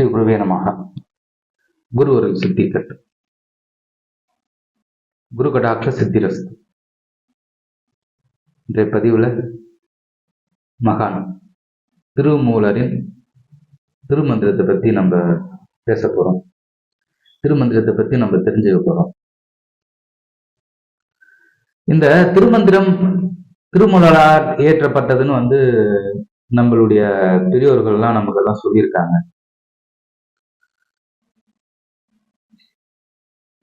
ஸ்ரீ குருவே நமக குருவருள் சித்தி கட்டு குரு கடாட்ச சித்திரஸ்து. இன்றைய பதிவுல மகான் திருமூலரின் திருமந்திரத்தை பத்தி நம்ம பேச போறோம். திருமந்திரத்தை பத்தி நம்ம தெரிஞ்சுக்க போறோம். இந்த திருமந்திரம் திருமூலரால் இயற்றப்பட்டதுன்னு வந்து நம்மளுடைய பெரியோர்கள்லாம் நமக்கு எல்லாம் சொல்லியிருக்காங்க.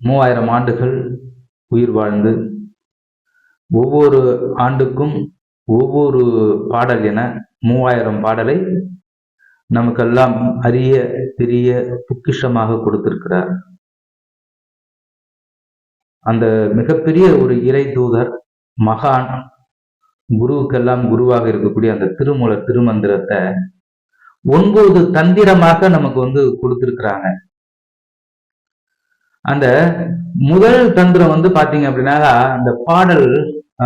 மூவாயிரம் ஆண்டுகள் உயிர் வாழ்ந்து ஒவ்வொரு ஆண்டுக்கும் ஒவ்வொரு பாடல் என மூவாயிரம் பாடலை நமக்கெல்லாம் அரிய பெரிய பொக்கிஷமாக கொடுத்திருக்கிறார். அந்த மிகப்பெரிய ஒரு இறை தூதர் மகான் குருவுக்கெல்லாம் குருவாக இருக்கக்கூடிய அந்த திருமூல திருமந்திரத்தை ஒன்பது தந்திரமாக நமக்கு வந்து கொடுத்திருக்கிறாங்க. அந்த முதல் தந்திரம் வந்து பாத்தீங்க அப்படின்னாக்கா அந்த பாடல்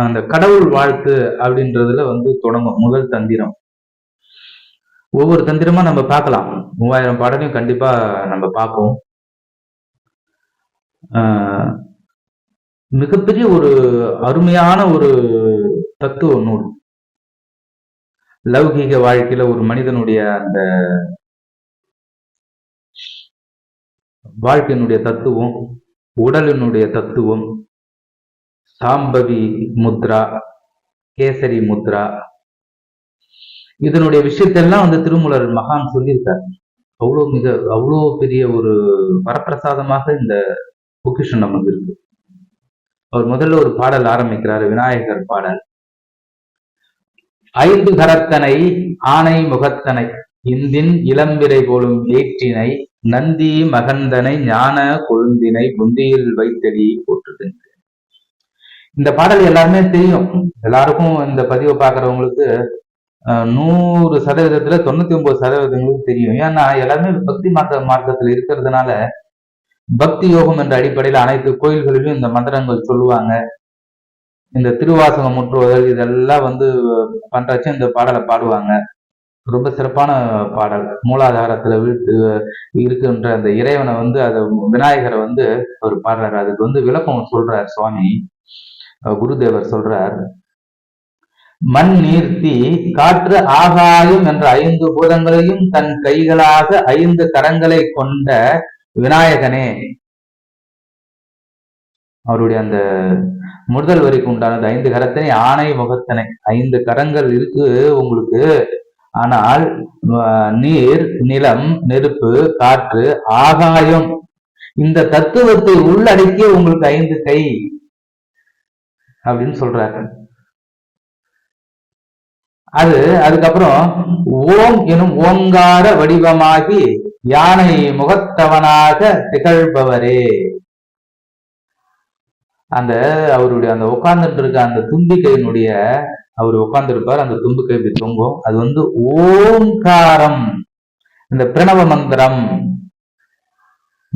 அந்த கடவுள் வாழ்த்து அப்படின்றதுல வந்து தொடங்கும் முதல் தந்திரம். ஒவ்வொரு தந்திரமா நம்ம பார்க்கலாம். மூவாயிரம் பாடலையும் கண்டிப்பா நம்ம பார்ப்போம். மிகப்பெரிய ஒரு அருமையான ஒரு தத்துவ நூல். லௌகீக வாழ்க்கையில ஒரு மனிதனுடைய அந்த வாழ்க்கையினுடைய தத்துவம் உடலினுடைய தத்துவம் சாம்பவி முத்ரா கேசரி முத்ரா. இதனுடைய விஷயத்தெல்லாம் வந்து திருமூலர் மகான் சொல்லியிருக்கார். அவ்வளோ மிக அவ்வளோ பெரிய ஒரு வரப்பிரசாதமாக இந்த பொக்கிஷன் நமக்கு இருக்கு அவர் முதல்ல ஒரு பாடல் ஆரம்பிக்கிறார் விநாயகர் பாடல். ஐந்து கரத்தனை ஆனை முகத்தனை இந்தின் இளம்பிரை போலும் ஏற்றினை நந்தி மகந்தனை ஞான கொழுந்தினை புந்தியில் வைத்தடி போட்டுகின்றேன் இந்த பாடல் எல்லாருமே தெரியும். எல்லாருக்கும் இந்த பதிவை பார்க்குறவங்களுக்கு நூறு சதவீதத்துல தொண்ணூத்தி ஒன்பது சதவீதங்களுக்கு தெரியும். ஏன்னா எல்லாருமே பக்தி மார்க்க மார்க்கத்துல இருக்கிறதுனால பக்தி யோகம் என்ற அடிப்படையில் அனைத்து கோயில்களிலும் இந்த மந்திரங்கள் சொல்லுவாங்க. இந்த திருவாசகம் முற்றுவதல் இதெல்லாம் வந்து பண்றச்சு இந்த பாடலை பாடுவாங்க. ரொம்ப சிறப்பான பாடல். மூலாதாரத்துல வீட்டு இருக்கின்ற அந்த இறைவனை வந்து அதை விநாயகரை வந்து அவர் பாடுறாரு. அதுக்கு வந்து விளக்கம் சொல்றார் சுவாமி. குருதேவர் சொல்றார் மண் நீர்த்தி காற்று ஆகாயம் என்ற ஐந்து பூதங்களையும் தன் கைகளாக ஐந்து கரங்களை கொண்ட விநாயகனே. அவருடைய அந்த முதல் வரிக்கு உண்டானது ஐந்து கரத்தனை ஆணை முகத்தனை. ஐந்து கரங்கள் இருக்கு உங்களுக்கு. ஆனால் நீர் நிலம் நெருப்பு காற்று ஆகாயம். இந்த தத்துவத்தை உள்ளடக்கிய உங்களுக்கு ஐந்து கை அப்படின்னு சொல்றாரு. அது அதுக்கப்புறம் ஓம் எனும் ஓங்கார வடிவமாகி யானை முகத்தவனாக திகழ்பவரே. அந்த அவருடைய அந்த உட்கார்ந்துட்டு இருக்க அந்த தும்பிக்கையினுடைய அவர் உட்கார்ந்துருப்பார். அந்த தும்பு கேள்வி தொங்கும். அது வந்து ஓங்காரம். இந்த பிரணவ மந்திரம்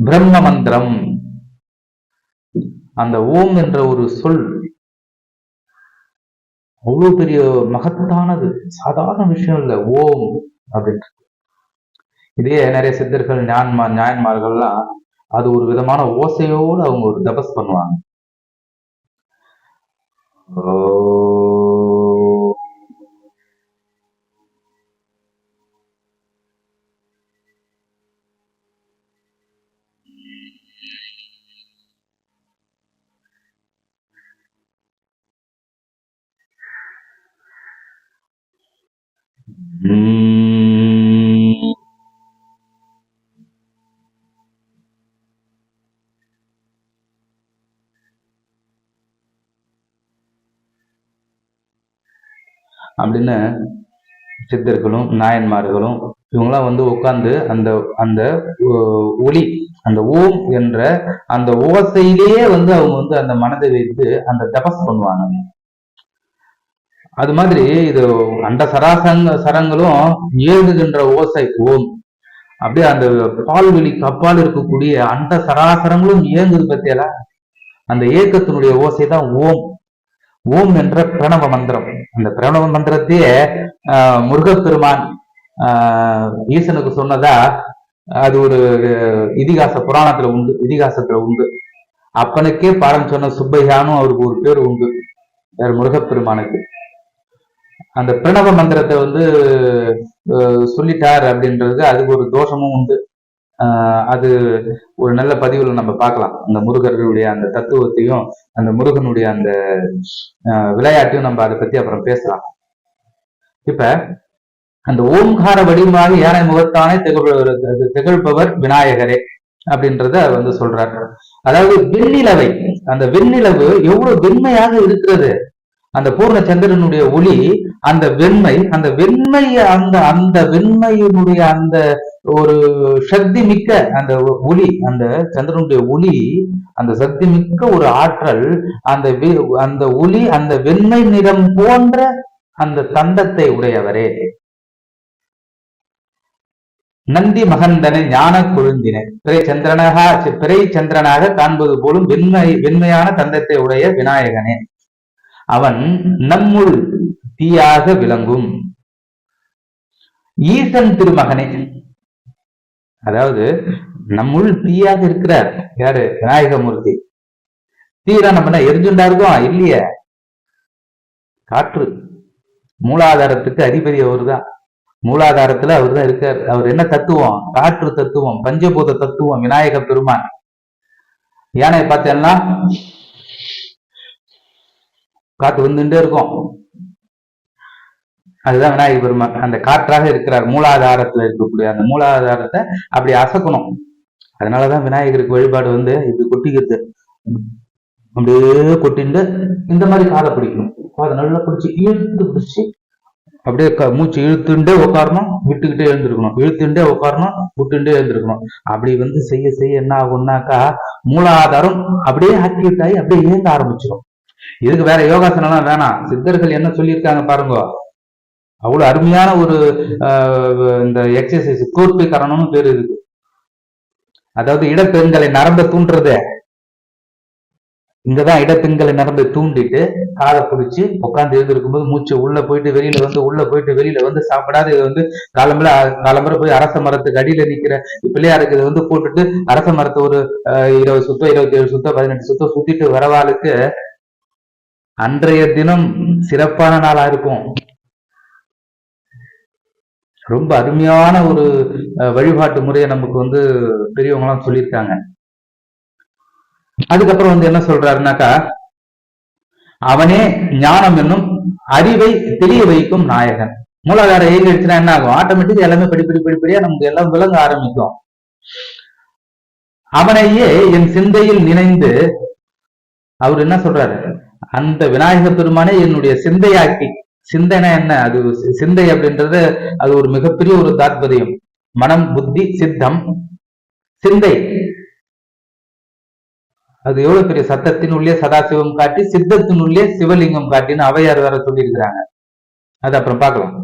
பிரம்ம மந்திரம். அந்த ஓம் என்ற ஒரு சொல் அவ்வளவு பெரிய மகத்தானது. சாதாரண விஷயம் இல்லை. ஓம் அப்படின்றது. இதே நிறைய சித்தர்கள் ஞான்மா ஞாயன்மார்கள்லாம் அது ஒரு விதமான ஓசையோடு அவங்க ஒரு தபஸ் பண்ணுவாங்க. ஓ அப்படின்னு சித்தர்களும் நாயன்மார்களும் இவங்கெல்லாம் வந்து உட்கார்ந்து அந்த அந்த ஒளி அந்த ஓம் என்ற அந்த ஓசையிலேயே வந்து அவங்க வந்து அந்த மனதை வைத்து அந்த தபஸ் பண்ணுவாங்க. அது மாதிரி இது அந்த சராசங்க சரங்களும் ஏழுகின்ற ஓசை ஓம். அப்படியே அந்த பால்வெளி கப்பால் இருக்கக்கூடிய அந்த சராசரங்களும் இயங்குது பத்தியல அந்த ஏக்கத்தினுடைய ஓசை தான் ஓம். ஓம் என்ற பிரணவ மந்திரம். அந்த பிரணவ மந்திரத்தையே முருகப்பெருமான் ஈசனுக்கு சொன்னதா அது ஒரு இதிகாச புராணத்துல உண்டு இதிகாசத்துல உண்டு. அப்பனுக்கே பாடம் சொன்ன சுப்பையானும் அவருக்கு ஒரு பேர் உண்டு வேற முருகப்பெருமானுக்கு. அந்த பிரணவ மந்திரத்தை வந்து சொல்லிட்டார் அப்படின்றது அதுக்கு ஒரு தோஷமும் உண்டு. அது ஒரு நல்ல பதிவுல நம்ம பார்க்கலாம். அந்த முருகர்களுடைய அந்த தத்துவத்தையும் அந்த முருகனுடைய அந்த ஆஹ் விளையாட்டையும் நம்ம அதை பத்தி அப்புறம் பேசலாம். இப்ப அந்த ஓம்கார வடிவமாக யானை முகத்தானே திகழ்பவர் திகழ்பவர் விநாயகரே அப்படின்றத வந்து சொல்றாரு. அதாவது வெண்ணிலவை அந்த வெண்ணிலவு எவ்வளவு வெண்மையாக இருக்கிறது? அந்த பூர்ண சந்திரனுடைய ஒளி அந்த வெண்மை அந்த வெண்மைய அந்த அந்த வெண்மையினுடைய அந்த ஒரு சக்தி மிக்க அந்த ஒளி அந்த சந்திரனுடைய ஒளி அந்த சக்தி மிக்க ஒரு ஆற்றல் அந்த அந்த ஒளி அந்த வெண்மை நிறம் போன்ற அந்த தந்தத்தை உடையவரே. நந்தி மகந்தனை ஞான கொழுந்தினை. பிறை சந்திரனாக பிறை சந்திரனாக காண்பது போலும் வெண்மை வெண்மையான தந்தத்தை உடைய விநாயகனே. அவன் நம்முள் தீயாக விளங்கும். ஈசன் திருமகனே அதாவது நம்முள் தீயாக இருக்கிறார். யாரு? விநாயகமூர்த்தி. தீரா நம்ம எரிஞ்சுண்டா இருக்கோம்? இல்லையே. காற்று. மூலாதாரத்துக்கு அதிபதி அவருதான். மூலாதாரத்துல அவர் தான் இருக்கார். அவர் என்ன தத்துவம்? காற்று தத்துவம் பஞ்சபூத தத்துவம் விநாயக பெருமான். யானை பார்த்தேன்னா காத்து வந்துட்டே இருக்கும். அதுதான் விநாயகர் பெருமான் அந்த காற்றாக இருக்கிறார். மூலாதாரத்துல இருக்கக்கூடிய அந்த மூலாதாரத்தை அப்படி அசக்கணும். அதனாலதான் விநாயகருக்கு வழிபாடு வந்து இப்படி கொட்டிக்கிறது அப்படியே கொட்டிண்டு இந்த மாதிரி காதை பிடிக்கணும். அதை நல்லா பிடிச்சி இழுத்து பிடிச்சி அப்படியே மூச்சு இழுத்துண்டே உட்காரணும் விட்டுக்கிட்டே எழுந்திருக்கணும். இழுத்துண்டே உட்காரணும் விட்டுண்டே எழுந்திருக்கணும். அப்படி வந்து செய்ய செய்ய என்ன ஆகும்னாக்கா மூலாதாரம் அப்படியே ஆக்டிவேட் ஆகி அப்படியே இயங்க ஆரம்பிச்சிடும் இதுக்கு வேற யோகாசனம்லாம் வேணாம். சித்தர்கள் என்ன சொல்லியிருக்காங்க பாருங்க. அவ்வளவு அருமையான ஒரு ஆஹ், இந்த எக்ஸசைஸ் கூர்ப்பிகரணம்னு பேர் இருக்கு அதாவது இடப்பெண்களை நரம்ப தூண்டுறது. இங்கதான் இடப்பெண்களை நரம்பை தூண்டிட்டு காலை பிடிச்சி உட்காந்து எழுந்திருக்கும்போது மூச்சு உள்ள போயிட்டு வெளியில வந்து உள்ள போயிட்டு வெளியில வந்து சாப்பிடாது இது வந்து காலம்புல காலம்புற போய் அரச மரத்துக்கு அடியில நிக்கிற பிள்ளையாருக்கு இதை வந்து போட்டுட்டு அரச மரத்தை ஒரு இருபது சுத்தம் இருபத்தி ஏழு சுத்தம் பதினெட்டு சுத்தம் சுத்திட்டு வரவாளுக்கு அன்றைய தினம் சிறப்பான நாளா இருக்கும். ரொம்ப அருமையான ஒரு வழிபாட்டு முறையை நமக்கு வந்து பெரியவங்க எல்லாம் சொல்லியிருக்காங்க. அதுக்கப்புறம் வந்து என்ன சொல்றாருனாக்கா அவனே ஞானம் என்னும் அறிவை தெரிய வைக்கும் நாயகன். மூலாதார இயங்கிடுச்சுன்னா என்ன ஆகும்? ஆட்டோமேட்டிக் எல்லாமே படிப்படி படிப்படியா நமக்கு எல்லாம் விளங்க ஆரம்பிக்கும். அவனையே என் சிந்தையில் நினைந்து அவர் என்ன சொல்றாரு? அந்த விநாயக பெருமானே என்னுடைய சிந்தையாக்கி சிந்தனை என்ன? அது சிந்தை அப்படின்றது அது ஒரு மிகப்பெரிய ஒரு தாத்பரியம். மனம் புத்தி சித்தம் சிந்தை. அது எவ்வளவு பெரிய சத்தத்தின் உள்ளே சதாசிவம் காட்டி சித்தத்தின் உள்ளே சிவலிங்கம் காட்டின்னு அவையார் வேற சொல்லியிருக்கிறாங்க. அது அப்புறம் பார்க்கலாம்.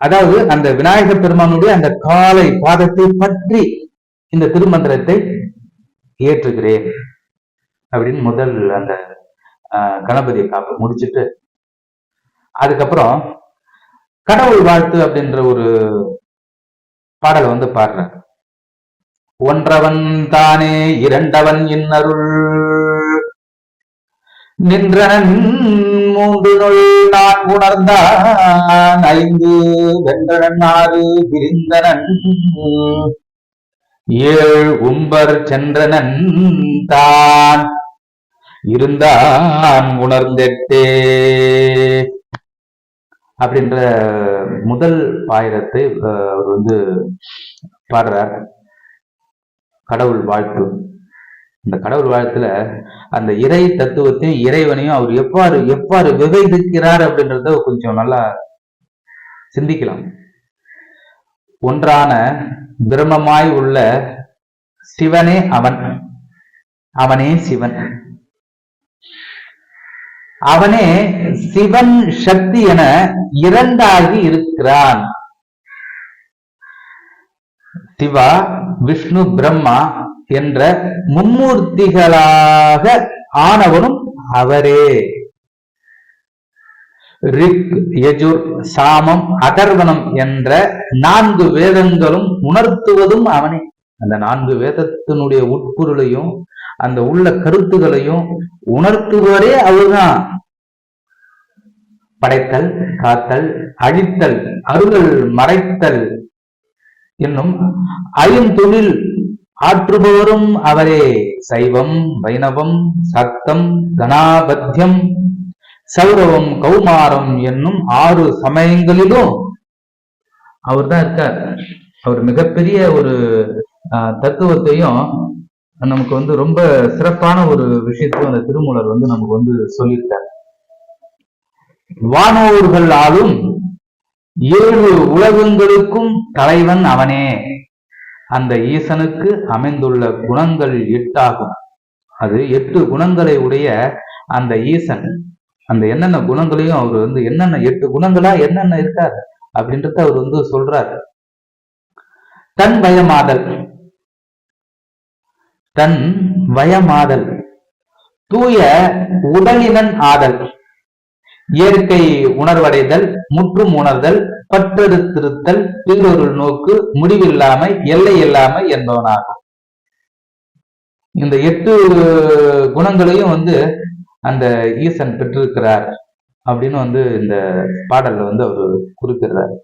அதாவது அந்த விநாயக பெருமானுடைய அந்த காலை பாதத்தை பற்றி இந்த திருமந்திரத்தை ஏற்றுகிறேன். அப்படின்னு முதல் அந்த கணபதியை காப்ப காப்பு முடிச்சிட்டு அதுக்கப்புறம் கடவுள் வாழ்த்து அப்படின்ற ஒரு பாடலை வந்து பாடுற ஒன்றவன் தானே இரண்டவன் இன்னருள். நின்றனன் மூன்று நொல் நான் உணர்ந்தான். ஐந்து வென்றனன் ஆறு விரிந்தனன். ஏழ் உம்பர் சென்றனன் தான். இருந்தான் உணர்ந்தெட்டே. அப்படின்ற முதல் பாயிரத்தை அஹ், அவர் வந்து பாடுறார். கடவுள் வாழ்த்து. இந்த கடவுள் வாழ்த்துல அந்த இறை தத்துவத்தையும் இறைவனையும் அவர் எவ்வாறு எவ்வாறு விவைதிக்கிறார் அப்படின்றத கொஞ்சம் நல்லா சிந்திக்கலாம். ஒன்றான பிரம்மமாய் உள்ள சிவனே அவன். அவனே சிவன். அவனே சிவன் சக்தி என இரண்டாகி இருக்கிறான். சிவா விஷ்ணு பிரம்மா என்ற மும்மூர்த்திகளாக ஆனவனும் அவரே. ரிக் யஜுர் சாமம் அதர்வனம் என்ற நான்கு வேதங்களும் உணர்த்துவதும் அவனே. அந்த நான்கு வேதத்தினுடைய உட்பொருளையும் அந்த உள்ள கருத்துகளையும் உணர்த்துவரே அவர்தான். படைத்தல் காத்தல் அழித்தல் அருகல் மறைத்தல் என்னும் ஐந்தொழில் ஆற்றுபவரும் அவரே. சைவம் வைணவம் சத்தம் கணாபத்தியம் சௌரவம் கௌமாரம் என்னும் ஆறு சமயங்களிலும் அவர் தான் இருக்கார். அவர் மிகப்பெரிய ஒரு தத்துவத்தையும் நமக்கு வந்து ரொம்ப சிறப்பான ஒரு விஷயத்தையும் அந்த திருமூலர் வந்து நமக்கு வந்து சொல்லியிருக்கார். வானோர்கள் ஆளும் ஏழு உலகங்களுக்கும் தலைவன் அவனே. அந்த ஈசனுக்கு அமைந்துள்ள குணங்கள் எட்டாகும். அது எட்டு குணங்களை உடைய அந்த ஈசன் அந்த என்னென்ன குணங்களையும் அவர் வந்து என்னென்ன எட்டு குணங்களா என்னென்ன இருக்காரு அப்படின்றத அவர் வந்து சொல்றாரு. தன் பயமாதல். தன் வயமாதல் தூய உடலினன் ஆதல் இயற்கை உணர்வடைதல் முற்றும் உணர்தல் பற்றெடுத்திருத்தல் பிறொரு நோக்கு முடிவில்லாமை எல்லை இல்லாமை என்பவனாகும். இந்த எட்டு குணங்களையும் வந்து அந்த ஈசன் பெற்றிருக்கிறார் அப்படின்னு வந்து இந்த பாடல்ல வந்து அவர் குறிப்பிடுறார்.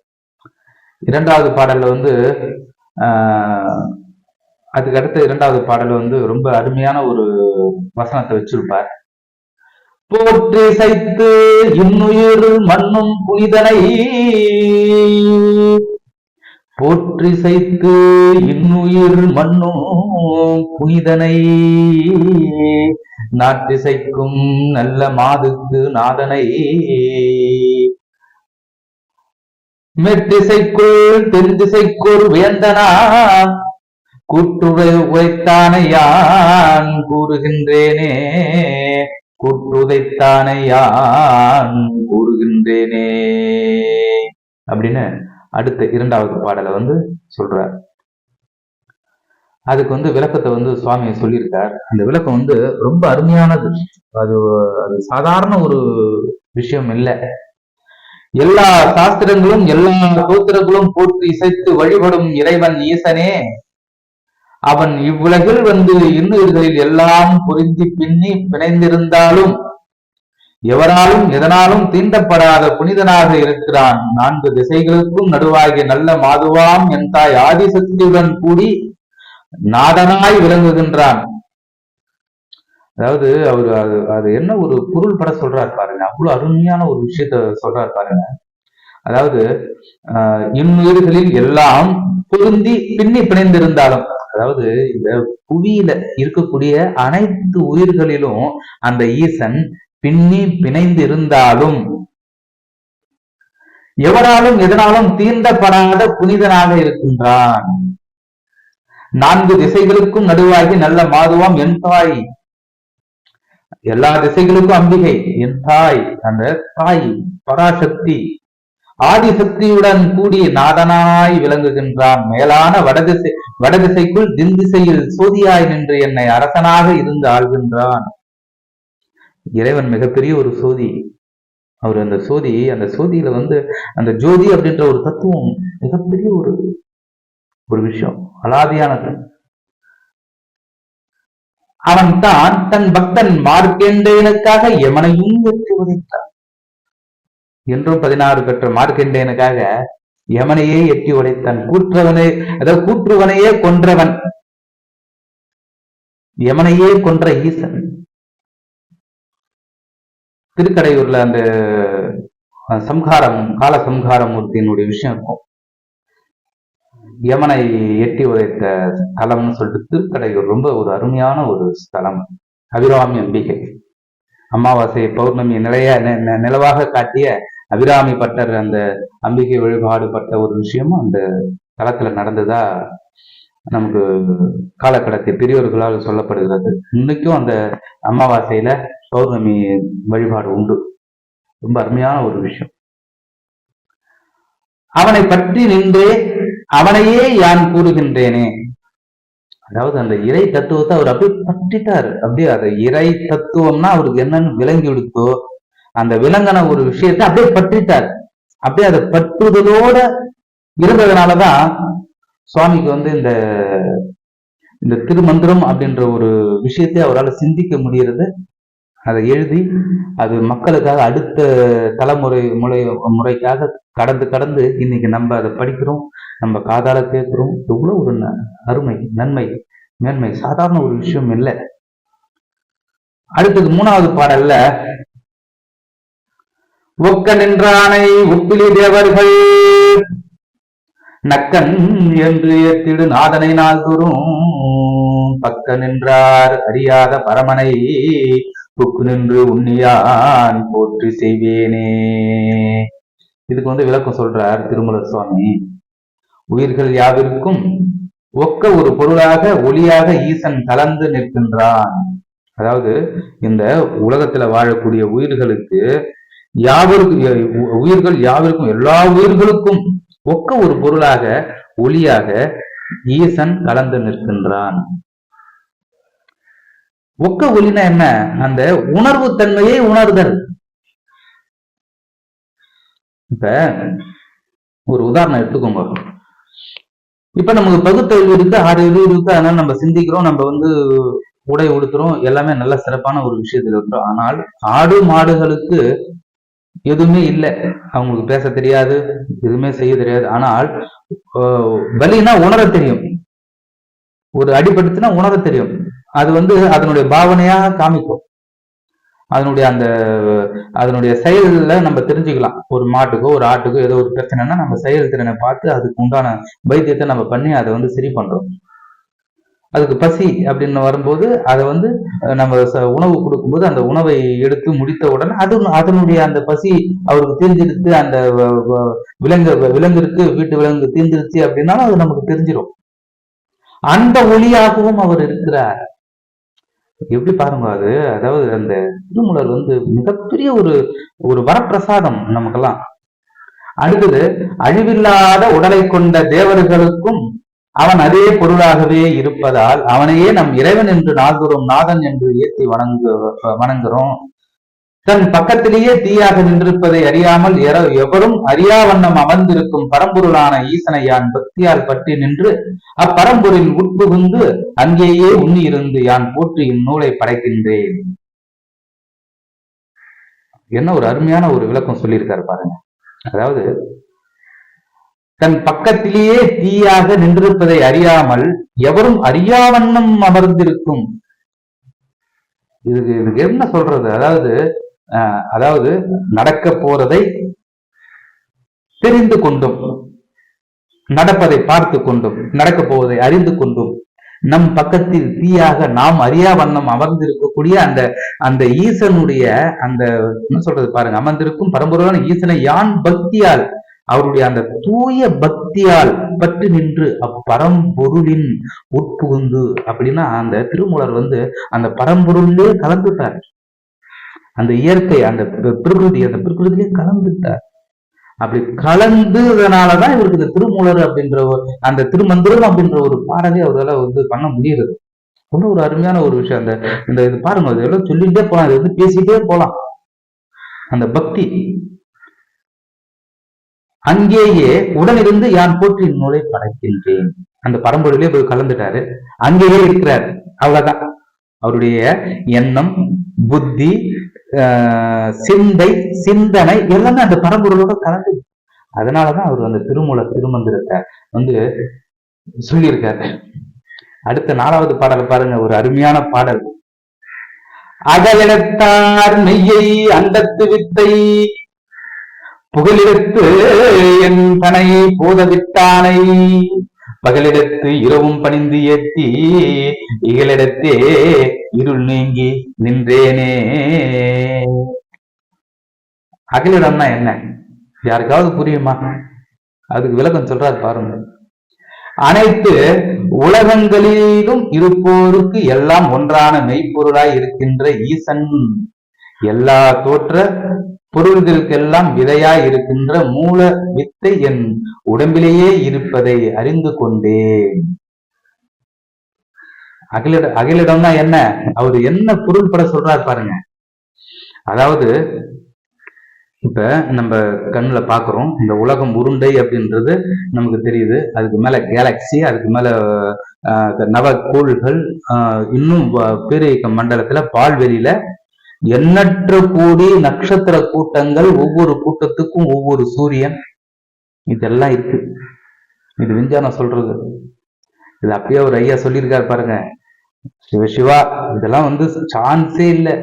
இரண்டாவது பாடல்ல வந்து அதுக்கு அடுத்த இரண்டாவது பாடல் வந்து ரொம்ப அருமையான ஒரு வசனத்தை வச்சிருப்பார். போற்றி சைத்து இன்னுயிர் மண்ணும் புனிதனை போற்றி சைத்து இன்னுயிர் மண்ணும் புனிதனை நாட்டிசைக்கும் நல்ல மாதுக்கு நாதனை மெட்டிசைக்குள் தென் திசைக்குள் வேந்தனா கூற்றுரை உரைத்தானையான் கூறுகின்றேனே. கூற்றுதைத்தானையான் கூறுகின்றேனே. அப்படின்னு அடுத்த இரண்டாவது பாடலை வந்து சொல்றார். அதுக்கு வந்து விளக்கத்தை வந்து சுவாமி சொல்லியிருக்கார். அந்த விளக்கம் வந்து ரொம்ப அருமையானது. அது அது சாதாரண ஒரு விஷயம் இல்லை. எல்லா சாஸ்திரங்களும் எல்லா கோத்திரங்களும் போட்டு இசைத்து வழிபடும் இறைவன் ஈசனே. அவன் இவ்வுலகில் வந்து இன்னுயிர்களில் எல்லாம் பொருந்தி பின்னி பிணைந்திருந்தாலும் எவராலும் எதனாலும் தீண்டப்படாத புனிதனாக இருக்கிறான். நான்கு திசைகளுக்கும் நடுவாகிய நல்ல மாதுவாம் என் தாய் ஆதிசக்தியுடன் கூடி நாதனாய் விளங்குகின்றான். அதாவது அவர் அது அது என்ன ஒரு பொருள் பட சொல்றாரு பாருங்க. அவ்வளவு அருமையான ஒரு விஷயத்த சொல்றாரு பாருங்க. அதாவது ஆஹ் இன்னுயிர்களில் எல்லாம் பொருந்தி பின்னி பிணைந்திருந்தாலும். அதாவது இந்த புவியில இருக்கக்கூடிய அனைத்து உயிர்களிலும் அந்த ஈசன் பின்னி பிணைந்து இருந்தாலும் எவராலும் எதனாலும் தீண்டப்படாத புனிதனாக இருக்கின்றான். நான்கு திசைகளுக்கும் நடுவாகி நல்ல மாதுவாம் என் தாய். எல்லா திசைகளுக்கும் அம்பிகை என் தாய் அந்த தாய் பராசக்தி. ஆதிசக்தியுடன் கூடிய நாதனாய் விளங்குகின்றான். மேலான வடதிசை வடதிசைக்குள் திந்திசையில் சோதியாய் நின்று என்னை அரசனாக இருந்து ஆள்கின்றான். இறைவன் மிகப்பெரிய ஒரு சோதி. அவர் அந்த சோதி அந்த சோதியில வந்து அந்த ஜோதி அப்படின்ற ஒரு தத்துவம் மிகப்பெரிய ஒரு ஒரு விஷயம். அலாதியானது. அவன் தான் தன் பக்தன் மார்க்கேண்டனுக்காக எமனையும் வெற்றி உதைத்தான். என்றும் பதினாறு பெற்ற மார்க்கெண்டேனுக்காக யமனையே எட்டி உடைத்தான். கூற்றவனே அதாவது கூற்றுவனையே கொன்றவன். யமனையே கொன்ற ஈசன். திருக்கடையூர்ல அந்த சம்ஹாரம் கால சம்ஹாரமூர்த்தியினுடைய விஷயம் இருக்கும். யமனை எட்டி உரைத்த ஸ்தலம்னு சொல்லிட்டு திருக்கடையூர் ரொம்ப ஒரு அருமையான ஒரு ஸ்தலம். அபிராமி அம்பிகை. அமாவாசை பௌர்ணமி நிலைய நி- நிலவாக காட்டிய அபிராமி பட்டர் அந்த அம்பிகை வழிபாடு பட்ட ஒரு விஷயமும் அந்த தளத்துல நடந்ததா நமக்கு காலக்கடத்தை பெரியோர்களால் சொல்லப்படுகிறது. இன்னைக்கும் அந்த அமாவாசையில பௌர்ணமி வழிபாடு உண்டு. ரொம்ப அருமையான ஒரு விஷயம். அவனை பற்றி நின்றே அவனையே யான் கூறுகின்றேனே. அதாவது அந்த இறை தத்துவத்தை அவர் அப்படியே பற்றிட்டாரு அப்படியே அந்த இறை தத்துவம்னா அவருக்கு என்னன்னு விளங்கி விடுத்தோ அந்த விலங்கன ஒரு விஷயத்தை அப்படியே பற்றிட்டார். அப்படியே அதை பற்றுதலோட இருந்ததுனாலதான் சுவாமிக்கு வந்து இந்த இந்த திருமந்திரம் அப்படின்ற ஒரு விஷயத்தை அவரால் சிந்திக்க முடியறது அதை எழுதி அது மக்களுக்காக அடுத்த தலைமுறை முறை முறைக்காக கடந்து கடந்து இன்னைக்கு நம்ம அதை படிக்கிறோம். நம்ம காதால கேட்கிறோம். எவ்வளவு ஒரு அருமை நன்மை மேன்மை சாதாரண ஒரு விஷயம் இல்லை. அடுத்தது மூணாவது பாடல்ல ஒக்க நின்றானை உப்பிலி தேவர்கள். நக்கன் என்று ஏத்திடு நாதனை நாள்தோறும். பக்க நின்றார் அறியாத பரமனை புக்கு நின்று உன்னியான் போற்றி செய்வேனே. இதுக்கு வந்து விளக்கம் சொல்றார் திருமலர் சுவாமி. உயிர்கள் யாவிற்கும் ஒக்க ஒரு பொருளாக ஒளியாக ஈசன் கலந்து நிற்கின்றான். அதாவது இந்த உலகத்துல வாழக்கூடிய உயிர்களுக்கு யாவருக்கும் உயிர்கள் யாவருக்கும் எல்லா உயிர்களுக்கும் ஒக்க ஒரு பொருளாக ஒளியாக ஈசன் கலந்து நிற்கின்றான். ஒக்க ஒளினா என்ன? அந்த உணர்வு தன்மையை உணர்தல். இப்ப ஒரு உதாரணம் எடுத்துக்கோங்க இப்ப நமக்கு பகுத்தறிவு இருக்கு அறிவு இருக்கு அதனால நம்ம சிந்திக்கிறோம் நம்ம வந்து உடை உடுத்துறோம் எல்லாமே நல்ல சிறப்பான ஒரு விஷயத்துல இருக்கிறோம். ஆனால் ஆடு மாடுகளுக்கு எதுவுமே இல்லை. அவங்களுக்கு பேச தெரியாது எதுவுமே செய்ய தெரியாது. ஆனால் வலினா உணர தெரியும். ஒரு அடிபட்டுச்சுன்னா உணர தெரியும். அது வந்து அதனுடைய பாவனையாக காமிக்கும். அதனுடைய அந்த அதனுடைய செயல்ல நம்ம தெரிஞ்சுக்கலாம். ஒரு மாட்டுக்கோ ஒரு ஆட்டுக்கோ ஏதோ ஒரு பிரச்சனைனா நம்ம செயல் திறனை பார்த்து அதுக்கு உண்டான வைத்தியத்தை நம்ம பண்ணி அதை வந்து சரி பண்றோம். அதுக்கு பசி அப்படின்னு வரும்போது அதை வந்து நம்ம உணவு கொடுக்கும்போது அந்த உணவை எடுத்து முடித்த உடனே அது அதனுடைய அந்த பசி அவருக்கு தெரிஞ்சிருச்சு அந்த விலங்கு விலங்கிற்கு வீட்டு விலங்கு தீர்ந்துருச்சு அப்படின்னாலும் அது நமக்கு தெரிஞ்சிடும் அந்த ஒளியாகவும் அவர் இருக்கிறார். எப்படி பாருங்க அது? அதாவது அந்த திருமலர் வந்து மிகப்பெரிய ஒரு ஒரு வரப்பிரசாதம் நமக்கெல்லாம். அடுத்தது அழிவில்லாத உடலை கொண்ட தேவர்களுக்கும் அவன் அதே பொருளாகவே இருப்பதால் அவனையே நம் இறைவன் என்று நாள்தோறும் நாதன் என்று ஏற்றி வணங்கு வணங்குறோம் தன் பக்கத்திலேயே தீயாக நின்றிருப்பதை அறியாமல் எவரும் அறியா வண்ணம் அமர்ந்திருக்கும் பரம்பொருளான ஈசனை யான் பக்தியால் பற்றி நின்று அப்பரம்பொருள் உட்புகுந்து அங்கேயே உண்ணி இருந்து யான் போற்றி இந்நூலை படைக்கின்றேன். என்ன ஒரு அருமையான ஒரு விளக்கம் சொல்லியிருக்காரு பாருங்க. அதாவது தன் பக்கத்திலேயே தீயாக நின்றிருப்பதை அறியாமல் எவரும் அறியாவண்ணம் அமர்ந்திருக்கும். இதுக்கு இதுக்கு என்ன சொல்றது? அதாவது அதாவது நடக்க போறதை தெரிந்து கொண்டும் நடப்பதை பார்த்து கொண்டும் நடக்க போவதை அறிந்து கொண்டும் நம் பக்கத்தில் தீயாக நாம் அறியா வண்ணம் அமர்ந்திருக்கக்கூடிய அந்த அந்த ஈசனுடைய அந்த என்ன சொல்றது பாருங்க அமர்ந்திருக்கும் பரம்பொருளான ஈசனை யான் பக்தியால் அவருடைய அந்த தூய பக்தியால் பற்றி நின்று அப்பரம்பொருளின் உட்புகுந்து அப்படின்னா அந்த திருமூலர் வந்து அந்த பரம்பொருளிலே கலந்துட்டார். அந்த இயற்கை அந்த பிரகிருதி அந்த பிரகிருதியே கலந்துட்டார். அப்படி கலந்ததுனாலதான் இவருக்கு இந்த திருமூலர் அப்படின்ற அந்த திருமந்திரம் அப்படின்ற ஒரு பாடலே அவரால் வந்து பண்ண முடியுது ரொம்ப ஒரு அருமையான ஒரு விஷயம். அந்த இந்த இது பாருங்க அது எல்லாம் சொல்லிட்டே போலாம். அது வந்து பேசிட்டே போலாம். அந்த பக்தி. அங்கேயே உடனிருந்து யான் போற்றி நூலை படைக்கின்றேன். அந்த பரம்பரையிலே போய் கலந்துட்டாரு. அங்கேயே இருக்கிறார். அவ்வளவுதான். அவருடைய எண்ணம் புத்தி சிந்தை சிந்தனை எல்லாமே அந்த பரம்பொருளோட கலந்து. அதனாலதான் அவர் அந்த திருமூல திருமந்திரத்தை வந்து சொல்லியிருக்காரு. அடுத்த நாலாவது பாடலை பாருங்க. ஒரு அருமையான பாடல். அகலிடத்தார் மெய்யை அண்டத்து வித்தை புகலிடத்து என் தனை போதவிட்டானை. பகலிடத்து இரவும் பணிந்து ஏத்தி இகலிடத்தே இருள் நீங்கி நின்றேனே. அகலிடம்னா என்ன? யாருக்காவது புரியுமா? அதுக்கு விளக்கம் சொல்றாரு பாருங்க. அனைத்து உலகங்களிலும் இருப்போருக்கு எல்லாம் ஒன்றான மெய்ப்பொருளாய் இருக்கின்ற ஈசன். எல்லா தோற்ற பொருள்களுக்கெல்லாம் விதையாய் இருக்கின்ற மூல வித்தை என் உடம்பிலேயே இருப்பதை அறிந்து கொண்டேன். அகிலிட அகிலிடம்னா என்ன? அவர் என்ன பொருள் பட சொல்றாரு பாருங்க. அதாவது இப்ப நம்ம கண்ணுல பாக்குறோம் இந்த உலகம் உருண்டை அப்படின்றது நமக்கு தெரியுது. அதுக்கு மேல கேலக்சி அதுக்கு மேல ஆஹ், நவக்கோள்கள் ஆஹ், இன்னும் வ- பேரியக்க மண்டலத்துல பால்வெளியில எண்ணற்ற கோடி நட்சத்திர கூட்டங்கள் ஒவ்வொரு கூட்டத்துக்கும் ஒவ்வொரு சூரியன். இதெல்லாம் இருக்கு. இது விஞ்ஞானம் சொல்றது. இது அப்பயே ஒரு ஐயா சொல்லியிருக்காரு பாருங்க. சிவ சிவா இதெல்லாம் வந்து சான்ஸே இல்லை.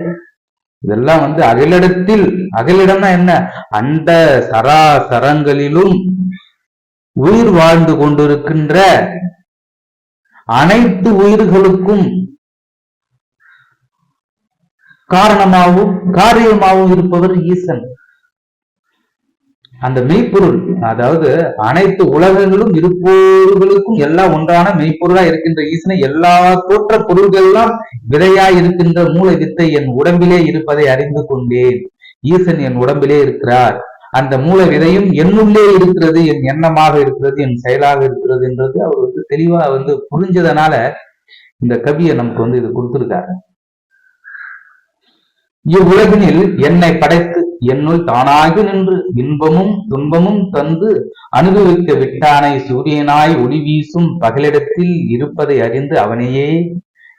இதெல்லாம் வந்து அகலிடத்தில் அகலிடம்னா என்ன? அண்ட சராசரங்களிலும் உயிர் வாழ்ந்து கொண்டிருக்கின்ற அனைத்து உயிர்களுக்கும் காரணமாகவும் காரியமாகவும் இருப்பவர் ஈசன். அந்த மெய்ப்பொருள் அதாவது அனைத்து உலகங்களும் இருப்பொருள்களுக்கும் எல்லாம் ஒன்றான மெய்ப்பொருளா இருக்கின்ற ஈசனை எல்லா தோற்ற பொருள்களெல்லாம் விதையா இருக்கின்ற மூல வித்தை என் உடம்பிலே இருப்பதை அறிந்து கொண்டேன். ஈசன் என் உடம்பிலே இருக்கிறார். அந்த மூல விதையும் என்னுள்ளே இருக்கிறது என் எண்ணமாக இருக்கிறது என் செயலாக இருக்கிறது என்றது அவர் வந்து தெளிவா வந்து புரிஞ்சதனால இந்த கவியை நமக்கு வந்து இது கொடுத்திருக்காரு. இவ்வுலகினில் என்னை படைத்து என்னுள் தானாகி நின்று இன்பமும் துன்பமும் தந்து அனுபவிக்க விட்டானை சூரியனாய் ஒளி வீசும் பகலிடத்தில் இருப்பதை அறிந்து அவனையே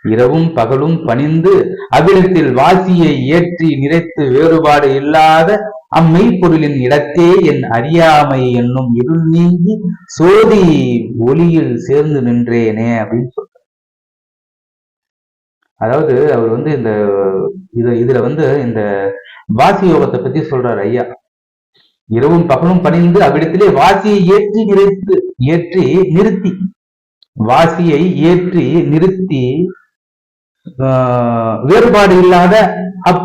இரவும் பகலும் பணிந்து அகிலத்தில் வாசியை ஏற்றி நிறைத்து வேறுபாடு இல்லாத அம்மெய்ப்பொருளின் இடத்தே என் அறியாமை என்னும் இருள் நீங்கி சோதி ஒளியில் சேர்ந்து நின்றேனே அப்படின்னு சொல்ற அதாவது அவர் வந்து இந்த இது இதுல வந்து இந்த வாசி யோகத்தை பத்தி சொல்றாரு ஐயா. இரவும் பகலும் பணிந்து அவ்விடத்திலே வாசியை ஏற்றி நிறுத்து ஏற்றி நிறுத்தி. வாசியை ஏற்றி நிறுத்தி ஆஹ், வேறுபாடு இல்லாத அப்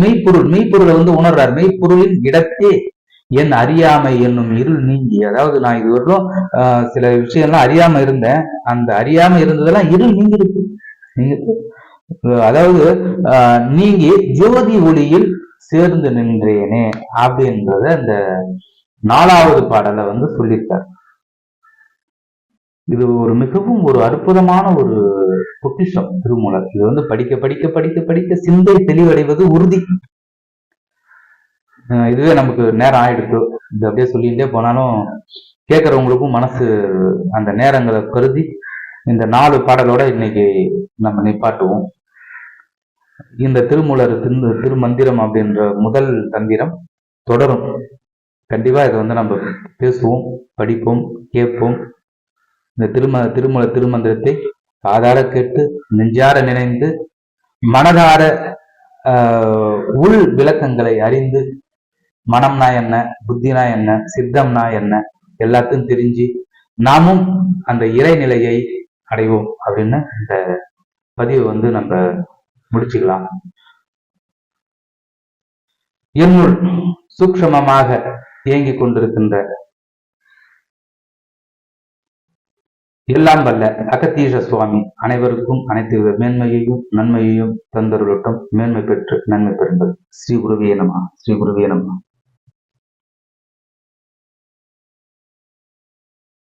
மெய்ப்பொருள் மெய்ப்பொருளை வந்து உணர்றார். மெய்ப்பொருளின் இடத்தே என் அறியாமை என்னும் இருள் நீங்கி. அதாவது நான் இதுவரையும் சில விஷயம்லாம் அறியாம இருந்தேன். அந்த அறியாம இருந்ததெல்லாம் இருள் நீங்கிருக்கு அதாவது ஆஹ், நீங்கி ஜோதி ஒளியில் சேர்ந்து நின்றேனே அப்படின்றத அந்த நாலாவது பாடலை வந்து சொல்லியிருக்கார். இது ஒரு மிகவும் ஒரு அற்புதமான ஒரு பொக்கிஷம் திருமூலர். இது வந்து படிக்க படிக்க படிக்க படிக்க சிந்தை தெளிவடைவது உறுதி. இதுவே நமக்கு நேரம் ஆயிடுச்சு. இது அப்படியே சொல்லிட்டே போனாலும் கேட்கறவங்களுக்கும் மனசு அந்த நேரங்களை கருதி இந்த நாலு பாடலோட இன்னைக்கு நம்ம நிப்பாட்டுவோம். இந்த திருமூலர் திரு திருமந்திரம் அப்படின்ற முதல் தந்திரம் தொடரும். கண்டிப்பா இதை வந்து நம்ம பேசுவோம் படிப்போம் கேட்போம். இந்த திரும திருமூல திருமந்திரத்தை காதார கேட்டு நெஞ்சார நினைந்து மனதார ஆஹ், உள் விளக்கங்களை அறிந்து மனம்னா என்ன புத்தினா என்ன சித்தம்னா என்ன எல்லாத்தையும் தெரிஞ்சு நாமும் அந்த இறைநிலையை அடைவோம் அப்படின்னு இந்த பதிவை வந்து நம்ம முடிச்சுக்கலாம். என்னுள் சூக்ஷமமாக இயங்கிக் கொண்டிருக்கின்ற எல்லாம் வல்ல அகத்தீஷ சுவாமி அனைவருக்கும் அனைத்து வித மேன்மையையும் நன்மையையும் தந்தருளட்டும். மேன்மை பெற்று நன்மை பெறுங்கள். ஸ்ரீ குருவே நம ஸ்ரீ குருவே நம.